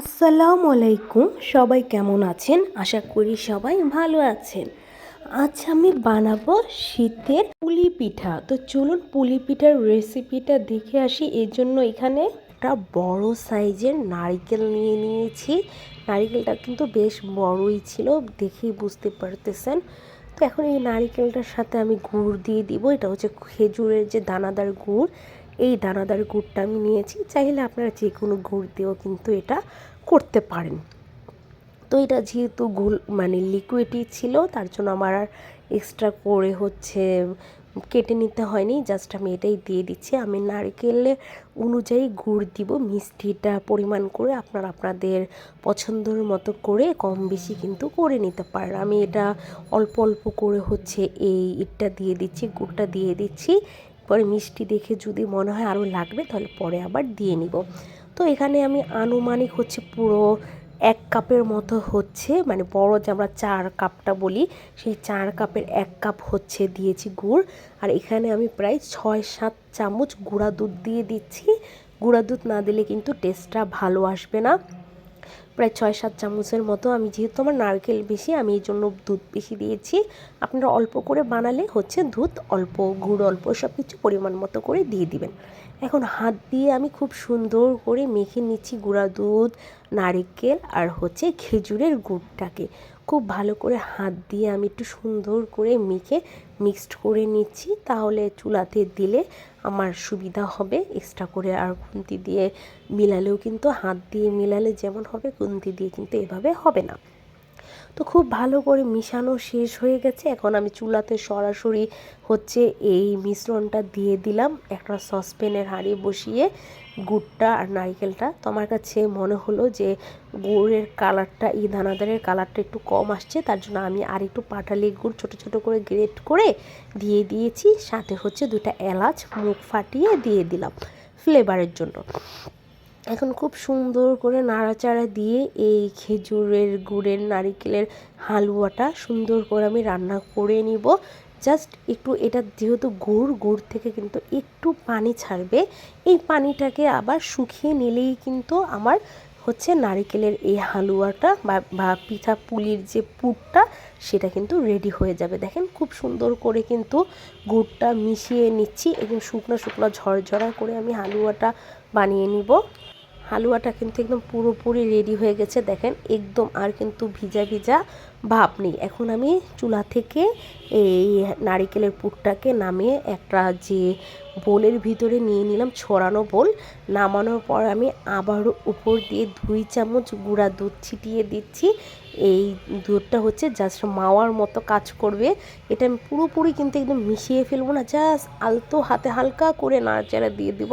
আসসালামু আলাইকুম। সবাই কেমন আছেন? আশা করি সবাই ভালো আছেন। আজ আমি বানাবো শীতের পুলি পিঠা। তো চলুন পুলি পিঠার রেসিপিটা দেখে আসি। এর জন্য এখানে একটা বড় সাইজের নারকেল নিয়ে নিয়েছি। নারকেলটা কিন্তু বেশ বড়ই ছিল, দেখেই বুঝতে পারতেছেন। তো এখন এই নারিকেলটার সাথে আমি গুড় দিয়ে দিব। এটা হচ্ছে খেজুরের যে দানাদার গুড় এই দানাদার গুড়টা আমি নিয়েছি। চাইলে আপনারা যে কোনো গুড় দিয়েও কিন্তু এটা করতে পারেন। তো এটা যেহেতু গুল মানে লিকুইডই ছিল, তার জন্য আমার আর এক্সট্রা করে হচ্ছে কেটে নিতে হয়নি। জাস্ট আমি এটাই দিয়ে দিচ্ছি। আমি নারকেলে অনুযায়ী গুড় দিব, মিষ্টিটা পরিমাণ করে আপনারা আপনাদের পছন্দের মতো করে কম বেশি কিন্তু করে নিতে পারেন। আমি এটা অল্প অল্প করে হচ্ছে এই ইটটা দিয়ে দিচ্ছি, গুড়টা দিয়ে দিচ্ছি। পরে মিষ্টি দেখে যদি মনে হয় আরও লাগবে, তাহলে পরে আবার দিয়ে নিব। তো এখানে আমি আনুমানিক হচ্ছে পুরো এক কাপের মতো হচ্ছে মানে বড় যে আমরা চার কাপটা বলি, সেই চার কাপের এক কাপ হচ্ছে দিয়েছি গুড়। আর এখানে আমি প্রায় ছয় সাত চামচ গুঁড়া দুধ দিয়ে দিচ্ছি। গুঁড়া দুধ না দিলে কিন্তু টেস্টটা ভালো আসবে না। প্রায় ছয় সাত চামচের মতো আমি যেহেতু আমার নারকেল বেশি, আমি এই জন্য দুধ বেশি দিয়েছি। আপনারা অল্প করে বানালে হচ্ছে দুধ অল্প, গুড় অল্প সব কিছু পরিমাণ মতো করে দিয়ে দিবেন। এখন হাত দিয়ে আমি খুব সুন্দর করে মেখে নিচ্ছি গুঁড়া দুধ, নারকেল আর হচ্ছে খেজুরের গুড়টাকে। খুব ভালো করে হাত দিয়ে আমি একটু সুন্দর করে মেখে মিক্সড করে নিচ্ছি। তাহলে চুলাতে দিলে আমার সুবিধা হবে। এক্সট্রা করে আর খুন্তি দিয়ে মিলালেও কিন্তু হাত দিয়ে মিলালে যেমন হবে, খুন্তি দিয়ে কিন্তু এভাবে হবে না। তো খুব ভালো করে মিশানো শেষ হয়ে গেছে। এখন আমি চুলাতে সরাসরি হচ্ছে এই মিশ্রণটা দিয়ে দিলাম। একটা সসপ্যানের হাঁড়ি বসিয়ে গুড়টা আর নারিকেলটা। তো আমার কাছে মনে হলো যে গুড়ের কালারটা এই দানাদারের কালারটা একটু কম আসছে, তার জন্য আমি আর একটু পাটালি গুড় ছোট ছোট করে গ্রেট করে দিয়ে দিয়েছি। সাথে হচ্ছে দুটা এলাচ, মুখ ফাটিয়ে দিয়ে দিলাম ফ্লেভারের জন্য। এখন খুব সুন্দর করে নাড়াচাড়া দিয়ে এই খেজুরের, গুড়ের, নারিকেলের হালুয়াটা সুন্দর করে আমি রান্না করে নিব। জাস্ট একটু এটা যেহেতু গুড় গুড় থেকে কিন্তু একটু পানি ছাড়বে। এই পানিটাকে আবার শুকিয়ে নিলেই কিন্তু আমার হচ্ছে নারিকেলের এই হালুয়াটা বা পিঠা পুলির যে পুরটা, সেটা কিন্তু রেডি হয়ে যাবে। দেখেন খুব সুন্দর করে কিন্তু গুড়টা মিশিয়ে নিচ্ছি এবং শুকনো শুকনো ঝরঝরা করে আমি হালুয়াটা বানিয়ে নিব। হালুয়াটা কিন্তু একদম পুরোপুরি রেডি হয়ে গেছে। দেখেন, একদম আর কিন্তু ভিজা ভিজা ভাব নেই। এখন আমি চুলা থেকে এই নারিকেলের পুরটাকে নামিয়ে একটা যে বোলের ভিতরে নিয়ে নিলাম ছড়ানো বোল। নামানোর পর আমি আবারও উপর দিয়ে দুই চামচ গুঁড়া দুধ ছিটিয়ে দিচ্ছি। এই দুধটা হচ্ছে জাস্ট মাওয়ার মতো কাজ করবে। এটা আমি পুরোপুরি কিন্তু একদম মিশিয়ে ফেলব না জাস্ট আলতো হাতে হালকা করে নাড়াচাড়া দিয়ে দিব,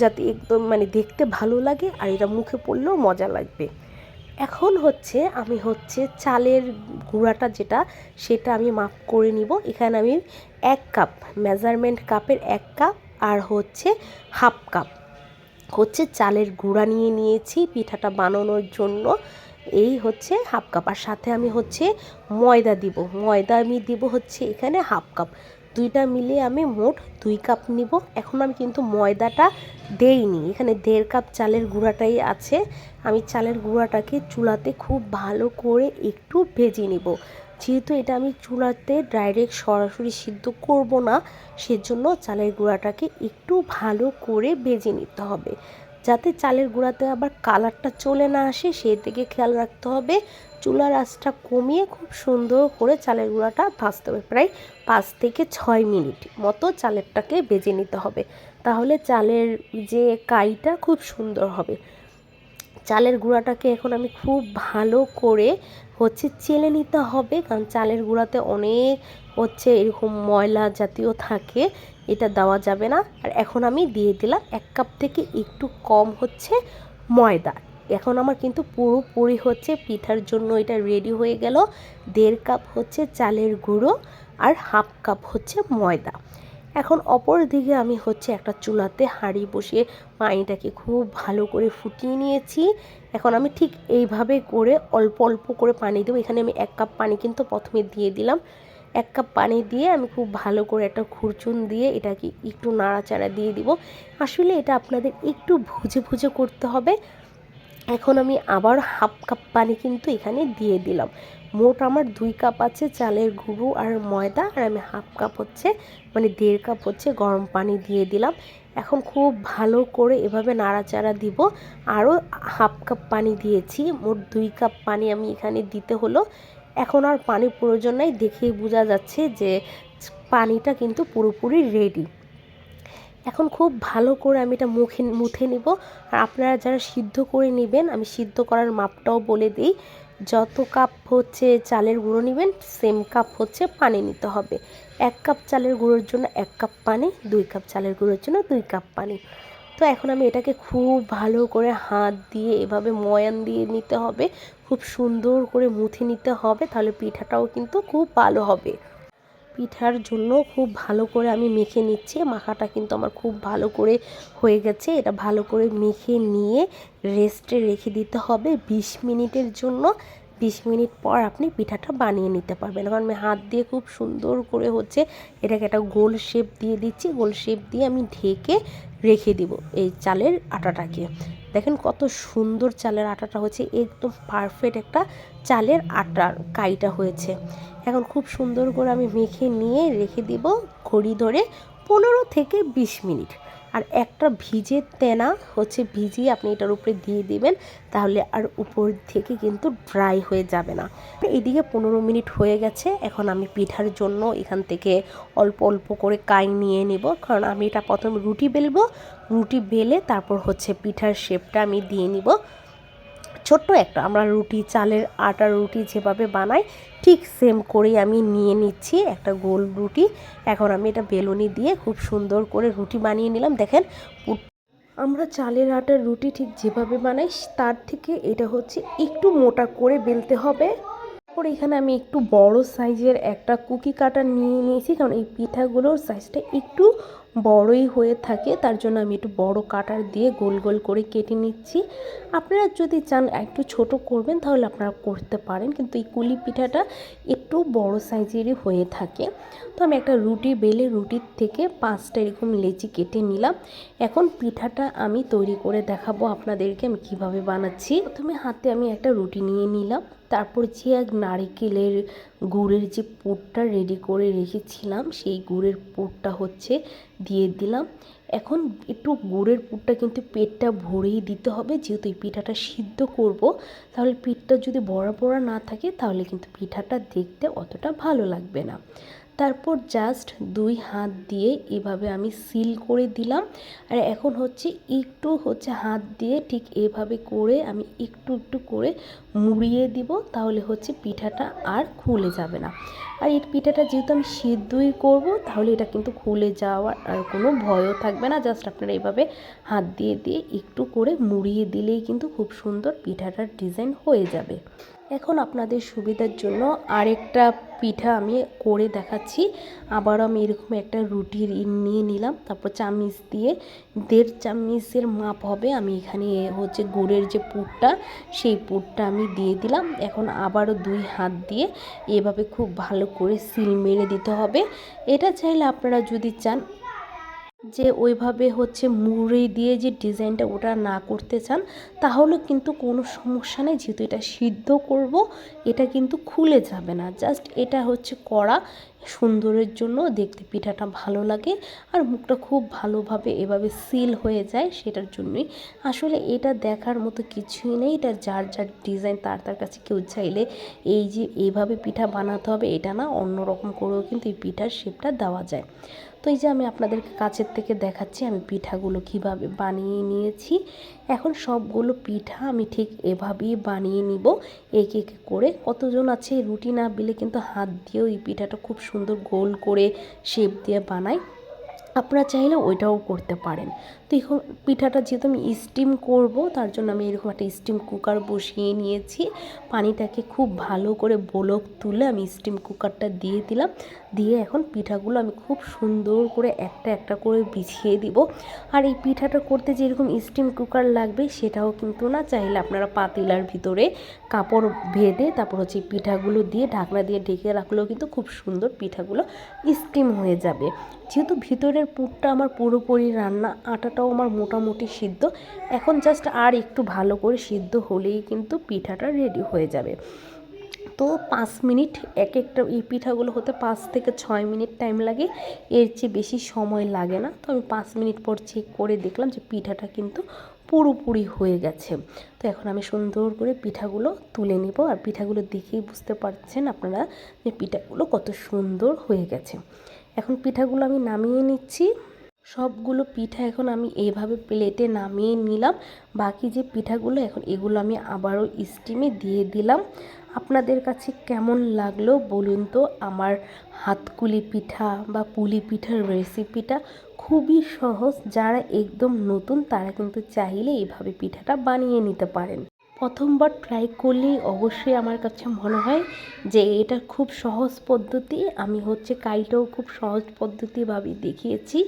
যাতে একদম মানে দেখতে ভালো লাগে আর এটা মুখে পড়লেও মজা লাগবে। এখন হচ্ছে আমি হচ্ছে চালের গুঁড়াটা যেটা, সেটা আমি মাপ করে নিব। এখানে আমি এক কাপ মেজারমেন্ট কাপের এক কাপ আর হচ্ছে হাফ কাপ হচ্ছে চালের গুঁড়া নিয়ে নিয়েছি পিঠাটা বানানোর জন্য। এই হচ্ছে হাফ কাপ। আর সাথে আমি হচ্ছে ময়দা দিব। ময়দা আমি দিব হচ্ছে এখানে হাফ কাপ। দুইটা মিলিয়ে আমি মোট দুই কাপ নিব। এখন আমি কিন্তু ময়দাটা দেইনি। এখানে দেড় কাপ চালের গুঁড়াটাই আছে। আমি চালের গুঁড়াটাকে চুলাতে খুব ভালো করে একটু ভেজে নিব। যেহেতু এটা আমি চুলাতে ডাইরেক্ট সরাসরি সিদ্ধ করব না, সেজন্য চালের গুঁড়াটাকে একটু ভালো করে ভেজে নিতে হবে। যাতে চালের গুঁড়াতে আবার কালারটা চলে না আসে, সেই দিকে খেয়াল রাখতে হবে। চুলার আঁচটা কমিয়ে খুব সুন্দর করে চালের গুঁড়াটা ভাজতে হবে, প্রায় পাঁচ থেকে ছয় মিনিট মতো চালেরটাকে বেজে নিতে হবে। তাহলে চালের যে কাইটা খুব সুন্দর হবে। চালের গুঁড়াটাকে এখন আমি খুব ভালো করে হচ্ছে চেলে নিতে হবে, কারণ চালের গুঁড়াতে অনেক হচ্ছে এরকম ময়লা জাতীয় থাকে। এটা দেওয়া যাবে না। আর এখন আমি দিয়ে দিলাম এক কাপ থেকে একটু কম হচ্ছে ময়দা। এখন আমার কিন্তু পুরোপুরি হচ্ছে পিঠার জন্য এটা রেডি হয়ে গেল। দেড় কাপ হচ্ছে চালের গুঁড়ো আর হাফ কাপ হচ্ছে ময়দা। এখন অপর দিকে আমি হচ্ছে একটা চুলাতে হাঁড়ি বসিয়ে পানিটাকে খুব ভালো করে ফুটিয়ে নিয়েছি। এখন আমি ঠিক এইভাবে করে অল্প অল্প করে পানি দেবো। এখানে আমি এক কাপ পানি কিন্তু প্রথমে দিয়ে দিলাম। এক কাপ পানি দিয়ে আমি খুব ভালো করে একটা খুরচুন দিয়ে এটাকে একটু নাড়াচাড়া দিয়ে দিব। আসলে এটা আপনাদের একটু ভুজে ভুজে করতে হবে। এখন আমি আবার হাফ কাপ পানি কিন্তু এখানে দিয়ে দিলাম। মোট আমার দুই কাপ আছে চালের গুঁড়ো আর ময়দা আর আমি হাফ কাপ হচ্ছে মানে দেড় কাপ হচ্ছে গরম পানি দিয়ে দিলাম। এখন খুব ভালো করে এভাবে নাড়াচাড়া দিব। আরও হাফ কাপ পানি দিয়েছি। মোট দুই কাপ পানি আমি এখানে দিতে হলো। এখন আর পানি প্রয়োজন নাই, দেখেই বোঝা যাচ্ছে যে পানিটা কিন্তু পুরোপুরি রেডি এখন খুব ভালো করে আমি এটা মুখে, মুথে নিব। আর আপনারা যারা সিদ্ধ করে নেবেন, আমি সিদ্ধ করার মাপটাও বলে দিই। যত কাপ হচ্ছে চালের গুঁড়ো নেবেন সেম কাপ হচ্ছে পানি নিতে হবে। এক কাপ চালের গুঁড়োর জন্য এক কাপ পানি, দুই কাপ চালের গুঁড়োর জন্য দুই কাপ পানি। তো এখন আমি এটাকে খুব ভালো করে হাত দিয়ে এভাবে ময়ান দিয়ে নিতে হবে। খুব সুন্দর করে মুথে নিতে হবে, তাহলে পিঠাটাও কিন্তু খুব ভালো হবে। পিঠার জন্য খুব ভালো করে আমি মেখে নিচ্ছি, মাখাটা কিন্তু আমার খুব ভালো করে হয়ে গেছে। এটা ভালো করে মেখে নিয়ে রেস্টে রেখে দিতে হবে বিশ মিনিটের জন্য। বিশ মিনিট পর আপনি পিঠাটা বানিয়ে নিতে পারবেন। কারণ আমি হাত দিয়ে খুব সুন্দর করে হচ্ছে এটাকে একটা গোল শেপ দিয়ে দিচ্ছি। গোল শেপ দিয়ে আমি ঢেকে রেখে দিব এই চালের আটাটাকে। দেখেন কত সুন্দর চালের আটাটা হয়েছে, একদম পারফেক্ট একটা চালের আটার কাইটা হয়েছে। এখন খুব সুন্দর করে আমি মেখে নিয়ে রেখে দিব ঘড়ি ধরে পনেরো থেকে বিশ মিনিট। আর একটা ভিজে তেনা হচ্ছে ভিজিয়ে আপনি এটার উপরে দিয়ে দিবেন, তাহলে আর উপর থেকে কিন্তু ড্রাই হয়ে যাবে না। এদিকে পনেরো মিনিট হয়ে গেছে, এখন আমি পিঠার জন্য এখান থেকে অল্প অল্প করে কাই নিয়ে নেব, কারণ আমি এটা প্রথম রুটি বেলবো, রুটি বেলে তারপর হচ্ছে পিঠার শেপটা আমি দিয়ে নিব। ছোট্ট একটা, আমরা রুটি, চালের আটার রুটি যেভাবে বানাই, ঠিক সেম করেই আমি নিয়ে নিচ্ছি একটা গোল রুটি। এখন আমি এটা বেলুনি দিয়ে খুব সুন্দর করে রুটি বানিয়ে নিলাম। দেখেন আমরা চালের আটার রুটি ঠিক যেভাবে বানাই, তার থেকে এটা হচ্ছে একটু মোটা করে বেলতে হবে। তারপর এখানে আমি একটু বড় সাইজের একটা কুকি কাটার নিয়ে নিয়েছি, কারণ এই পিঠাগুলোর সাইজটা একটু বড়ই হয়ে থাকে, তার জন্য আমি একটু বড় কাটার দিয়ে গোল গোল করে কেটে নিচ্ছি। আপনারা যদি চান একটু ছোট করবেন, তাহলে আপনারা করতে পারেন। কিন্তু এই কুলি পিঠাটা একটু বড় সাইজেরই হয়ে থাকে। তো আমি একটা রুটি বেলে রুটির থেকে পাঁচটা এরকম লেচি কেটে নিলাম। এখন পিঠাটা আমি তৈরি করে দেখাবো আপনাদেরকে আমি কীভাবে বানাচ্ছি। প্রথমে হাতে আমি একটা রুটি নিয়ে নিলাম। তারপর যে এক নারিকেলের গুড়ের যে পুরটা রেডি করে রেখেছিলাম, সেই গুড়ের পুরটা হচ্ছে দিয়ে দিলাম। এখন একটু গুড়ের পুরটা কিন্তু পেটটা ভরেই দিতে হবে, যেহেতু এই পিঠাটা সিদ্ধ করব, তাহলে পিঠটা যদি বড়া বড়া না থাকে, তাহলে কিন্তু পিঠাটা দেখতে অতটা ভালো লাগবে না। তারপর জাস্ট দুই হাত দিয়ে এভাবে আমি সিল করে দিলাম। আর এখন হচ্ছে একটু হচ্ছে হাত দিয়ে ঠিক এভাবে করে আমি একটু একটু করে মুড়িয়ে দিব, তাহলে হচ্ছে পিঠাটা আর খুলে যাবে না। আর এই পিঠাটা যেহেতু আমি সিদ্ধই করব, তাহলে এটা কিন্তু খুলে যাওয়ার আর কোনো ভয়ও থাকবে না। জাস্ট আপনারা এভাবে হাত দিয়ে দিয়ে একটু করে মুড়িয়ে দিলেই কিন্তু খুব সুন্দর পিঠাটার ডিজাইন হয়ে যাবে। এখন আপনাদের সুবিধার জন্য আরেকটা পিঠা আমি করে দেখাচ্ছি। আবার আমি এরকম একটা রুটির নিয়ে নিলাম, তারপর চামিচ দিয়ে দেড় চামিচের মাপ হবে। আমি এখানে হচ্ছে গুড়ের যে পুরটা, সেই পুরটা আমি দিয়ে দিলাম। এখন আবারও দুই হাত দিয়ে এভাবে খুব ভালো করে সিল মেরে দিতে হবে। এটা চাইলে আপনারা যদি চান যে ওইভাবে হচ্ছে মুড়ি দিয়ে যে ডিজাইনটা ওটা না করতে চান, তাহলে কিন্তু কোনো সমস্যা নেই, যেহেতু এটা সিদ্ধ করব, এটা কিন্তু খুলে যাবে না। জাস্ট এটা হচ্ছে করা সুন্দরের জন্য দেখতে পিঠাটা ভালো লাগে আর মুখটা খুব ভালোভাবে এভাবে সিল হয়ে যায় সেটার জন্যই। আসলে এটা দেখার মতো কিছুই নেই, এটা যার যার ডিজাইন তার তার কাছে কেউ চাইলে এই যে এইভাবে পিঠা বানাতে হবে, এটা না অন্য রকম করেও কিন্তু এই পিঠার শেপটা দেওয়া যায়। তো এই যে আমি আপনাদেরকে কাছের থেকে দেখাচ্ছি, আমি পিঠাগুলো কীভাবে বানিয়ে নিয়েছি। এখন সবগুলো পিঠা আমি ঠিক এভাবেই বানিয়ে নিব, এক এক করে। কতজন আছে রুটি না বিলে কিন্তু হাত দিয়েও এই পিঠাটা খুব সুন্দর গোল করে শেপ দিয়ে বানায়। আপনারা চাইলে ওইটাও করতে পারেন। তো এখন পিঠাটা যেহেতু আমি স্টিম করব, তার জন্য আমি এরকম একটা স্টিম কুকার বসিয়ে নিয়েছি। পানিটাকে খুব ভালো করে বলক তুলে আমি স্টিম কুকারটা দিয়ে দিলাম। দিয়ে এখন পিঠাগুলো আমি খুব সুন্দর করে একটা একটা করে বিছিয়ে দিব। আর এই পিঠাটা করতে যেরকম স্টিম কুকার লাগবে, সেটাও কিন্তু না। চাইলে আপনারা পাতিলার ভিতরে কাপড় ভেদে তারপর হচ্ছে পিঠাগুলো দিয়ে ঢাকনা দিয়ে ঢেকে রাখলেও কিন্তু খুব সুন্দর পিঠাগুলো স্টিম হয়ে যাবে। যেহেতু ভিতরের পুরটা আমার পুরোপুরি রান্না আটাটাও আমার মোটামুটি সিদ্ধ, এখন জাস্ট আর একটু ভালো করে সিদ্ধ হলেই কিন্তু পিঠাটা রেডি হয়ে যাবে। তো পাঁচ মিনিট এক একটা এই পিঠাগুলো হতে পাঁচ থেকে ছয় মিনিট টাইম লাগে, এর চেয়ে বেশি সময় লাগে না। তো আমি পাঁচ মিনিট পর চেক করে দেখলাম যে পিঠাটা কিন্তু পুরোপুরি হয়ে গেছে। তো এখন আমি সুন্দর করে পিঠাগুলো তুলে নেব, আর পিঠাগুলো দেখেই বুঝতে পারছেন আপনারা যে পিঠাগুলো কত সুন্দর হয়ে গেছে। এখন পিঠাগুলো আমি নামিয়ে নিচ্ছি। সবগুলো পিঠা এখন আমি এইভাবে প্লেটে নামিয়ে নিলাম। বাকি যে পিঠাগুলো, এখন এগুলো আমি আবারও স্টিমে দিয়ে দিলাম। আপনাদের কাছে কেমন লাগল বলুন তো? আমার হাতকুলি পিঠা বা পুলি পিঠার রেসিপিটা খুবই সহজ। যারা একদম নতুন, তারা কিন্তু চাইলে এইভাবে পিঠাটা বানিয়ে নিতে পারেন। প্রথমবার ট্রাই করলেই অবশ্যই আমার কাছে মনে হয় যে এটা খুব সহজ পদ্ধতি। আমি হচ্ছে কাইটাও খুব সহজ পদ্ধতিভাবে দেখিয়েছি।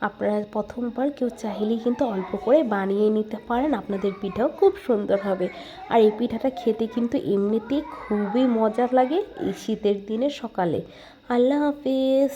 আপনারা প্রথমবার কেউ চাইলেই কিন্তু অল্প করে বানিয়ে নিতে পারেন। আপনাদের পিঠাও খুব সুন্দর হবে। আর এই পিঠাটা খেতে কিন্তু এমনিতেই খুবই মজার লাগে এই শীতের দিনে সকালে। আল্লাহ হাফিজ।